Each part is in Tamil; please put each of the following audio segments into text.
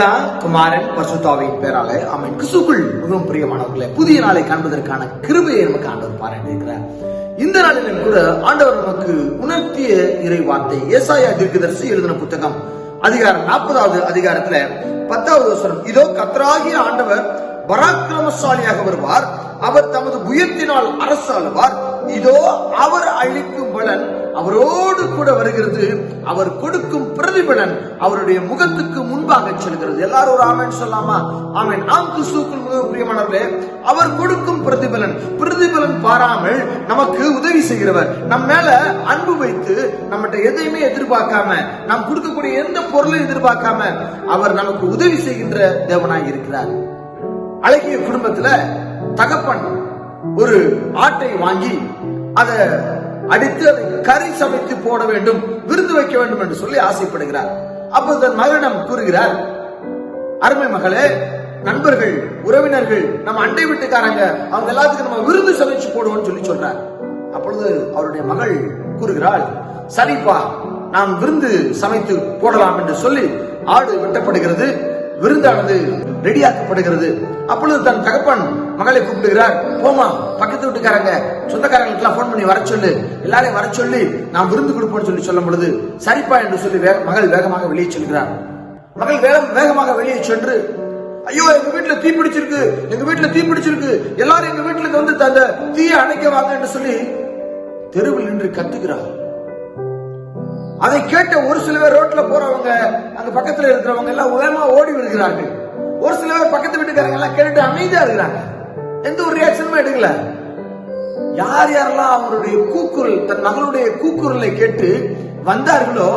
பிதா குமாரன் பசுத்தாவின் பேரால அவன் கிசுக்குள் மிகவும் பிரியமானவர்களே புதிய நாளை காண்பதற்கான கிருபையை நமக்கு ஆண்டவர் பாராட்டியிருக்கிறார். இந்த நாளிலும் கூட ஆண்டவர் நமக்கு உணர்த்திய இறை வார்த்தை ஏசாயா தீர்க்கதரிசி எழுதின புத்தகம் அதிகாரம் நாற்பதாவது அதிகாரத்துல பத்தாவது வசனம் இதோ கத்தராகிய ஆண்டவர் பராக்கிரமசாலியாக வருவார் அவர் தமது புயத்தினால் அரசாளுவார் இதோ அவர் அளிக்கும் பலன் அவரோடு கூட வருகிறது. அவர் கொடுக்கும் பிரதிபலன் அவருடைய முகத்துக்கு முன்பாக செல்கிறது. எல்லாரும் ஒரு ஆமன் சொல்லாமா? ஆமன். ஆம் கிறிஸ்துக்குள் மிக பிரியமானவர்களே அவர் கொடுக்கும் பிரதிபலன் பிரதிபலன் பாராமல் நமக்கு உதவி செய்கிறவர். நம்ம மேல அன்பு வைத்து நம்மகிட்ட எதையுமே எதிர்பார்க்காம நாம் கொடுக்கக்கூடிய எந்த பொருளையும் எதிர்பார்க்காம அவர் நமக்கு உதவி செய்கின்ற தேவனாய் இருக்கிறார். அழகிய குடும்பத்துல தகப்பன் ஒரு ஆட்டை வாங்கி அதை அடித்து அதை கறி சமைத்து போட வேண்டும் விருந்து வைக்க வேண்டும் என்று சொல்லி ஆசைப்படுகிறார். அப்போ தன் மகனிடம் கூறுகிறார் அருமை மகளே நண்பர்கள் உறவினர்கள் நம்ம அண்டை வீட்டுக்காரங்க அவங்க எல்லாத்துக்கும் நம்ம விருந்து சமைச்சு போடுவோம்னு சொல்லி சொல்றார். அப்பொழுது அவருடைய மகள் கூறுகிறாள் சரிப்பா நாம் விருந்து சமைத்து போடலாம் என்று சொல்லி ஆடு வெட்டப்படுகிறது விருந்தானது ரெடியாக்கப்படுகிறது. அப்பொழுது தன் தகப்பன் மகளை கூப்பிடுகிறார் போமா பக்கத்து வீட்டுக்காரங்க சொந்தக்காரங்களுக்கெல்லாம் ஃபோன் பண்ணி வர சொல்லு. எல்லாரையும் வர சொல்லி நான் விருந்து கொடுப்போம்னு சொல்லி சொல்லும் பொழுது சரிப்பா என்று சொல்லி வேக- மகள் வேகமாக வெளியே செல்கிறார். மகள் வேகம் வேகமாக வெளியே சென்று ஐயோ எங்க வீட்டுல தீ பிடிச்சிருக்கு எங்க வீட்டுல தீ பிடிச்சிருக்கு. எல்லாரும் எங்க வீட்டுல வந்து அந்த தீயை அணைக்க வாங்க என்று சொல்லி தெருவில் நின்று கத்துகிறார். அதை கேட்ட ஒரு சில பேர் ரோட்ல போறவங்க அங்க பக்கத்துல இருக்கிறவங்க எல்லாம் உயரமா ஓடி விழுகிறார்கள். ஒரு சில பேர் பக்கத்து வீட்டுக்காரங்க எல்லாம் கேட்டுட்டு அமைதியா இருக்கிறாங்க. எந்த ஒரு ரியாக்ஷனுமே எடுக்கல. யார் யாரெல்லாம் அவருடைய கூக்குரல் தன் மகளுடைய கூக்குரலை கேட்டு வந்தார்களோ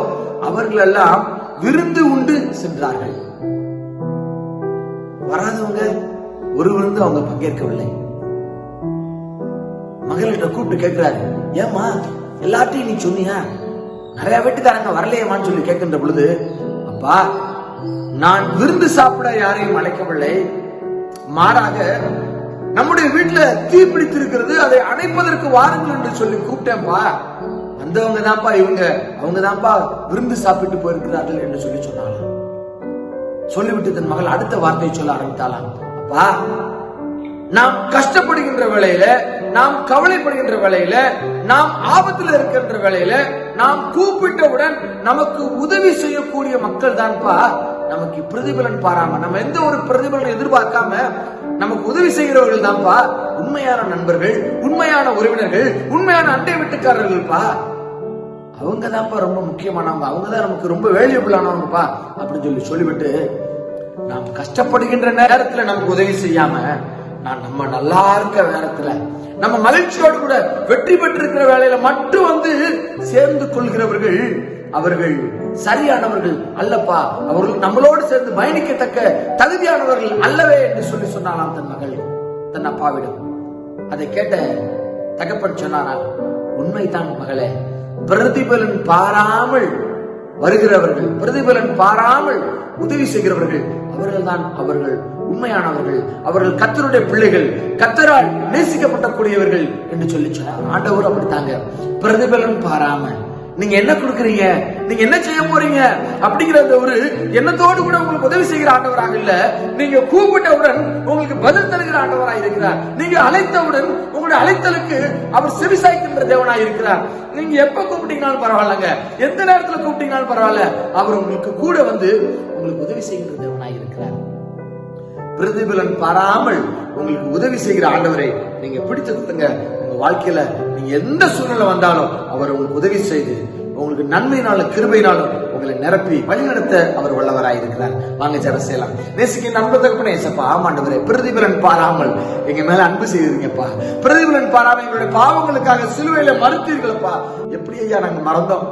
அவர்கள் எல்லாம் விருந்து உண்டு சென்றார்கள். வராதவங்க ஒரு விருந்து அவங்க பங்கேற்கவில்லை. மகளிட்ட கூப்பிட்டு கேட்கிறாரு ஏமா எல்லாத்தையும் நீ சொன்னியா? நிறைய வீட்டுக்காரங்க வரலையேமான்னு சொல்லி கேட்கின்ற பொழுது அப்பா நான் விருந்து சாப்பிட யாரையும் அழைக்கவில்லை. மாறாக நம்முடைய வீட்டுல தீப்பிடித்து இருக்கிறது அதை அணைப்பதற்கு வாருங்கள் என்று சொல்லி கூப்பிட்டேன்ப்பா வந்தவங்க தான்ப்பா இவங்க. அவங்க தான்ப்பா விருந்து சாப்பிட்டு போயிருக்கிறார்கள் என்று சொல்லி சொன்னாலாம் சொல்லிவிட்டு தன் மகள் அடுத்த வார்த்தையை சொல்ல ஆரம்பித்தாளாம். அப்பா நாம் கஷ்டப்படுகின்ற வேளையில நாம் கவலைப்படுகின்ற வேளையில நாம் ஆபத்தில் இருக்கின்ற வேளையில நாம் கூப்பிட்டவுடன் நமக்கு உதவி செய்யக்கூடிய மக்கள் தான்ப்பா நமக்கு பிரதிபலன் பாராம நம்ம எந்த ஒரு பிரதிபலன் எதிர்பார்க்காம நமக்கு உதவி செய்கிறவர்கள் தான்ப்பா உண்மையான நண்பர்கள் உண்மையான உறவினர்கள் உண்மையான அண்டை வீட்டுக்காரர்கள்ப்பா. அவங்க தான்ப்பா ரொம்ப முக்கியமானவங்க அவங்க தான் நமக்கு ரொம்ப வேல்யூபிள் ஆனவங்கப்பா. அப்படின்னு சொல்லி சொல்லிவிட்டு நாம் கஷ்டப்படுகின்ற நேரத்துல நமக்கு உதவி செய்யாம நான் நம்ம நல்லா இருக்க நேரத்துல நம்ம மகிழ்ச்சியோடு கூட வெற்றி பெற்றிருக்கிற வேலையில மட்டும் வந்து சேர்ந்து கொள்கிறவர்கள் அவர்கள் சரியானவர்கள் அல்லப்பா. அவர்கள் நம்மளோடு சேர்ந்து பயணிக்கத்தக்க தகுதியானவர்கள் அல்லவே என்று சொல்லி சொன்னாலாம் தன் மகள் தன் அப்பாவிடம். அதை கேட்ட தகப்பன் சொன்னாரா உண்மைதான் மகளே பிரதிபலன் பாராமல் வருகிறவர்கள் பிரதிபலன் பாராமல் உதவி செய்கிறவர்கள் அவர்கள்தான் அவர்கள் உண்மையானவர்கள். அவர்கள் கத்தருடைய பிள்ளைகள் கத்தரால் நேசிக்கப்படக்கூடியவர்கள் என்று சொல்லி சொன்னார். ஆண்டவர் அப்படித்தாங்க பிரதிபலன் பாராமல் நீங்க என்ன கொடுக்குறீங்க? நீங்க என்ன செய்ய போறீங்க? அப்படிங்கிற அந்த ஒரு எண்ணத்தோடு கூட உங்களுக்கு உதவி செய்கிற ஆண்டவராக இல்ல. நீங்க கூப்பிட்டவுடன் உங்களுக்கு பதில் தருகிற ஆண்டவராக இருக்கிறார். நீங்க அழைத்தவுடன் உங்களுடைய அழைத்தலுக்கு அவர் செவிசாய்க்கின்ற தேவனாக இருக்கிறார். நீங்க எப்ப கூப்பிட்டீங்கனாலும் பரவாயில்லங்க. எந்த நேரத்துல கூப்பிட்டீங்கனாலும் பரவாயில்ல. அவர் உங்களுக்கு கூட வந்து உங்களுக்கு உதவி செய்கின்ற தேவனாக இருக்கிறார். பிரதிபலன் பாராமல் உங்களுக்கு உதவி செய்கிற ஆண்டவரை நீங்க பிடித்து உங்க வாழ்க்கையில நீங்க எந்த சூழ்நிலை வந்தாலும் அவர் உங்களுக்கு உதவி செய்து உங்களுக்கு நன்மையினாலும் கிருபையினாலும் உங்களை நிரப்பி வழிநடத்த அவர் வல்லவராய் இருக்கிறார். வாங்க ஜெப செய்யலாம். நேசிக்க நண்பர் தகப்பனே ஏசப்பா ஆமாண்டவரே பிரதிபலன் பாராமல் எங்க மேல அன்பு செய்திருங்கப்பா. பிரதிபலன் பாராமல் எங்களுடைய பாவங்களுக்காக சிலுவையில மறுத்தீர்களப்பா. எப்படி ஐயா நாங்க மறந்தோம்?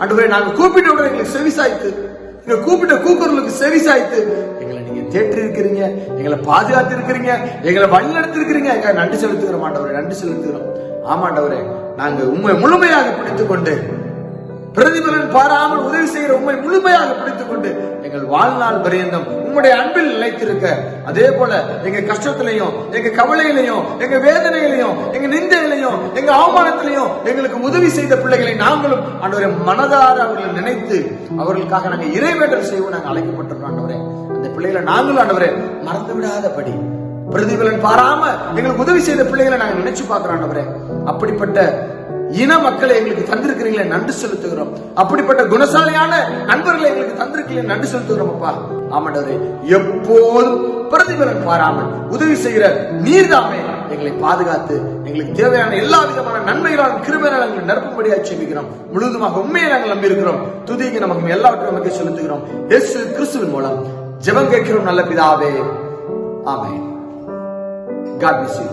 ஆண்டவரே நாங்க கூப்பிட்ட உடனே எங்களுக்கு செவிசாய்த்து எங்க கூப்பிட்ட கூக்குரலுக்கு செவிசாய்த்து எங்களை தேற்றி இருக்கிறீங்க எங்களை பாதுகாத்து இருக்கிறீங்க எங்களை வழிநடத்தி இருக்கிறீங்க எங்க நன்றி செலுத்துகிறோம் ஆண்டவரே நன்றி செலுத்துகிறோம். ஆமாண்டவரே நாங்க உண்மை முழுமையாக பிடித்துக் கொண்டு பிரதிபலன் பாராமல் உதவி செய்கிற உண்மை முழுமையாக பிடித்துக் கொண்டு எங்கள் வாழ்நாள் பரியந்தம் உம்முடைய அன்பில் நிலைத்திருக்க. அதே போல எங்க கஷ்டத்திலையும் எங்க கவலையிலையும் எங்க வேதனையிலையும் எங்க நிந்தையிலையும் எங்க அவமானத்திலையும் எங்களுக்கு உதவி செய்த பிள்ளைகளை நாங்களும் ஆண்டவரை மனதார அவர்களை நினைத்து அவர்களுக்காக நாங்கள் இறைவேண்டல் செய்வோம் நாங்கள் அழைக்கப்பட்டிருக்கோம் ஆண்டவரே. அந்த பிள்ளைகளை நாங்களும் ஆண்டவரே மறந்து விடாதபடி பிரதிபலன் பாராம எங்களுக்கு உதவி செய்த பிள்ளைகளை நாங்கள் நினைச்சு பார்க்கிறோம் ஆண்டவரே. அப்படிப்பட்ட இன மக்களை எங்களுக்கு தந்திருக்கிறீங்களே நன்றி செலுத்துகிறோம். அப்படிப்பட்ட குணசாலியான நண்பர்களை எங்களுக்கு தந்திருக்கீங்களே நன்றி செலுத்துகிறோம் அப்பா. ஆமாண்டவரே எப்போதும் பிரதிபலன் பாராமல் உதவி செய்கிற நீர்தாமே எங்களை பாதுகாத்து எங்களுக்கு தேவையான எல்லா விதமான நன்மைகளாலும் கிருபையால் எங்களை நிரப்பும்படியாக செபிக்கிறோம் முழுவதுமாக உண்மையை நாங்கள் நம்பியிருக்கிறோம். துதிக்கு நமக்கு எல்லாவற்றையும் நமக்கு செலுத்துகிறோம். இயேசு கிறிஸ்துவின் மூலம் ஜெபம் கேட்கிறோம் நல்ல பிதாவே. ஆமே God bless you.